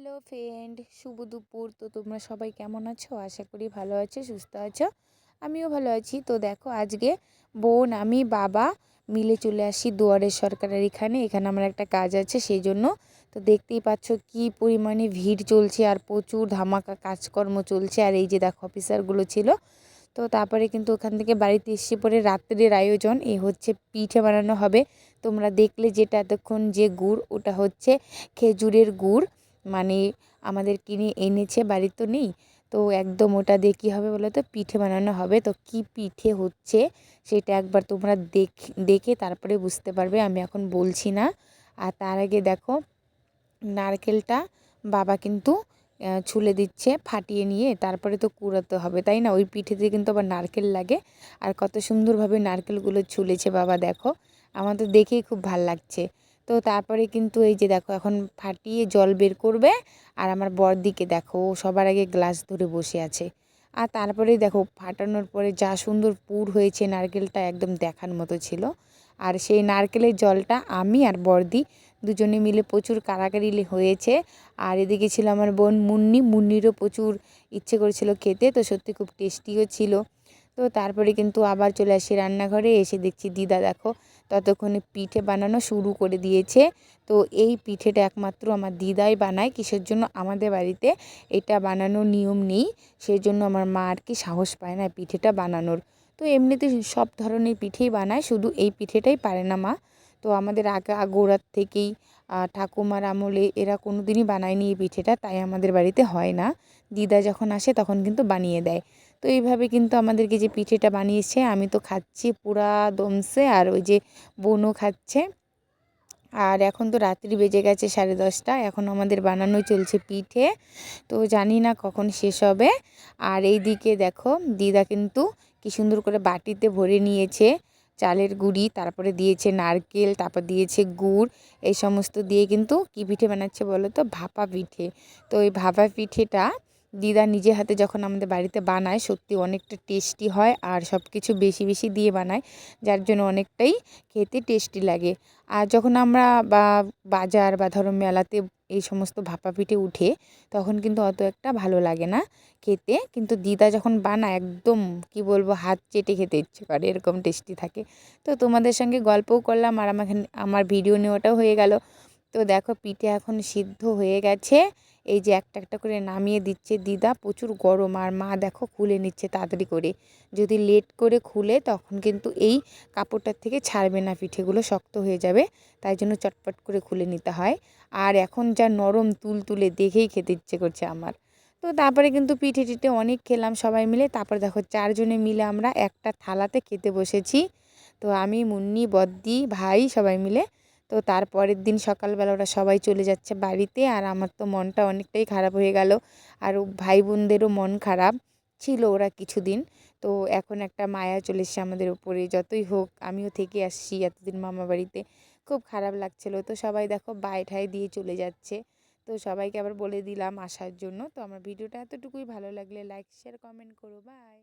Hello friend, শুভ দুপুর। তো তোমরা সবাই কেমন আছো? আশা করি ভালো আছো, সুস্থ আছো। আমিও ভালো আছি। তো দেখো আজকে বোন, আমি, বাবা মিলে চলে আসি দুয়ারের সরকারের এখানে। এখানে আমার একটা কাজ আছে সেই জন্য তো দেখতেই পাচ্ছ কি পরিমাণে ভিড় চলছে আর প্রচুর ধামাকা কাজকর্ম চলছে। আর এই যে দেখো অফিসারগুলো ছিল। তো তারপরে কিন্তু ওখান থেকে বাড়িতে এসে পরে রাত্রের আয়োজন, এ হচ্ছে পিঠে বানানো হবে। তোমরা দেখলে যেটা এতক্ষণ যে গুড়, ওটা হচ্ছে খেজুরের গুড়। মানে আমাদের কিনে এনেছে, বাড়ির তো নেই। তো একদম ওটা দিয়ে কী হবে বলো তো? পিঠে বানানো হবে। তো কি পিঠে হচ্ছে সেটা একবার তোমরা দেখ, দেখে তারপরে বুঝতে পারবে, আমি এখন বলছি না। আর তার আগে দেখো, নারকেলটা বাবা কিন্তু ছুলে দিচ্ছে, ফাটিয়ে নিয়ে তারপরে তো কুড়াতে হবে, তাই না? ওই পিঠেতে কিন্তু আবার নারকেল লাগে। আর কত সুন্দরভাবে নারকেলগুলো ছুলেছে বাবা, দেখো। আমার তো দেখেই খুব ভালো লাগছে। তো তারপরে কিন্তু এই যে দেখো এখন ফাটিয়ে জল বের করবে আর আমার বরদিকে দেখো সবার আগে গ্লাস ধরে বসে আছে। আর তারপরে দেখো ফাটানোর পরে যা সুন্দর পুর হয়েছে, নারকেলটা একদম দেখার মতো ছিল। আর সেই নারকেলের জলটা আমি আর বর্দি দুজনে মিলে প্রচুর কারাকারি হয়েছে। আর এদিকে ছিল আমার বোন মুন্নি, মুন্নিরও প্রচুর ইচ্ছে করেছিল খেতে, তো সত্যি খুব টেস্টিও ছিল। তো তারপরে কিন্তু আবার চলে আসি রান্নাঘরে, এসে দেখছি দিদা দেখো ততক্ষণে পিঠে বানানো শুরু করে দিয়েছে। তো এই পিঠেটা একমাত্র আমার দিদাই বানায়, কিসের জন্য আমাদের বাড়িতে এটা বানানোর নিয়ম নেই। সেই জন্য আমার মা আর কি সাহস পায় না পিঠেটা বানানোর। তো এমনিতে সব ধরনের পিঠেই বানায়, শুধু এই পিঠেটাই পারে না মা। তো আমাদের আগে গোড়ার থেকেই ঠাকুমার আমলে এরা কোনো দিনই বানায়নি এই পিঠেটা, তাই আমাদের বাড়িতে হয় না। দিদা যখন আসে তখন কিন্তু বানিয়ে দেয়। তো এইভাবে কিন্তু আমাদেরকে যে পিঠেটা বানিয়েছে, আমি তো খাচ্ছি পুরা দমসে আর ওই যে বোনও খাচ্ছে। আর এখন তো রাত্রি বেজে গেছে সাড়ে দশটা, এখন আমাদের বানানো চলছে পিঠে। তো জানি না কখন শেষ হবে। আর এই দিকে দেখো, দিদা কিন্তু কি সুন্দর করে বাটিতে ভরে নিয়েছে চালের গুঁড়ি, তারপরে দিয়েছে নারকেল, তারপর দিয়েছে গুড়, এই সমস্ত দিয়ে কিন্তু কী পিঠে বানাচ্ছে বলো তো? ভাপা পিঠে। তো এই ভাপা পিঠেটা দিদা নিজে হাতে যখন আমাদের বাড়িতে বানায়, সত্যি অনেকটা টেস্টি হয় আর সব কিছু বেশি বেশি দিয়ে বানায়, যার জন্য অনেকটাই খেতে টেস্টি লাগে। আর যখন আমরা বা বাজার বা ধরো মেলাতে এই সমস্ত ভাপা পিঠে উঠে, তখন কিন্তু অত একটা ভালো লাগে না খেতে। কিন্তু দিদা যখন বানায়, একদম কি বলব, হাত চেটে খেতে ইচ্ছে করে, এরকম টেস্টি থাকে। তো তোমাদের সঙ্গে গল্পও করলাম আর আমাকে আমার ভিডিও নেওয়াটাও হয়ে গেল। তো দেখো পিঠে এখন সিদ্ধ হয়ে গেছে। এই যে একটা একটা করে নামিয়ে দিচ্ছে দিদা, প্রচুর গরম। আর মা দেখো খুলে নিচ্ছে তাড়াতাড়ি করে। যদি লেট করে খুলে, তখন কিন্তু এই কাপড়টার থেকে ছাড়বে না, পিঠেগুলো শক্ত হয়ে যাবে। তাই জন্য চটপট করে খুলে নিতে হয়। আর এখন যা নরম তুল তুলে দেখেই খেতে ইচ্ছে করছে আমার। তো তারপরে কিন্তু পিঠে টিঠে অনেক খেলাম সবাই মিলে। তারপর দেখো চারজনে মিলে আমরা একটা থালাতে খেতে বসেছি। তো আমি, মুন্নি, বদ্দি, ভাই সবাই মিলে তো তারপরের দিন সকালবেলা ওরা সবাই চলে যাচ্ছে বাড়িতে আর আমার তো মনটা অনেকটাই খারাপ হয়ে গেল। আর ভাই বোনদেরও মন খারাপ ছিল ওরা কিছুদিন। তো এখন একটা মায়া চলে এসছে আমাদের উপরে, যতই হোক আমিও থেকে আসছি এতদিন মামা বাড়িতে। খুব খারাপ লাগছিল। তো সবাই দেখো বাই ঠাই দিয়ে চলে যাচ্ছে। তো সবাইকে আবার বলে দিলাম আসার জন্য। তো আমার ভিডিওটা এতটুকুই। ভালো লাগলে লাইক শেয়ার কমেন্ট করো। বাই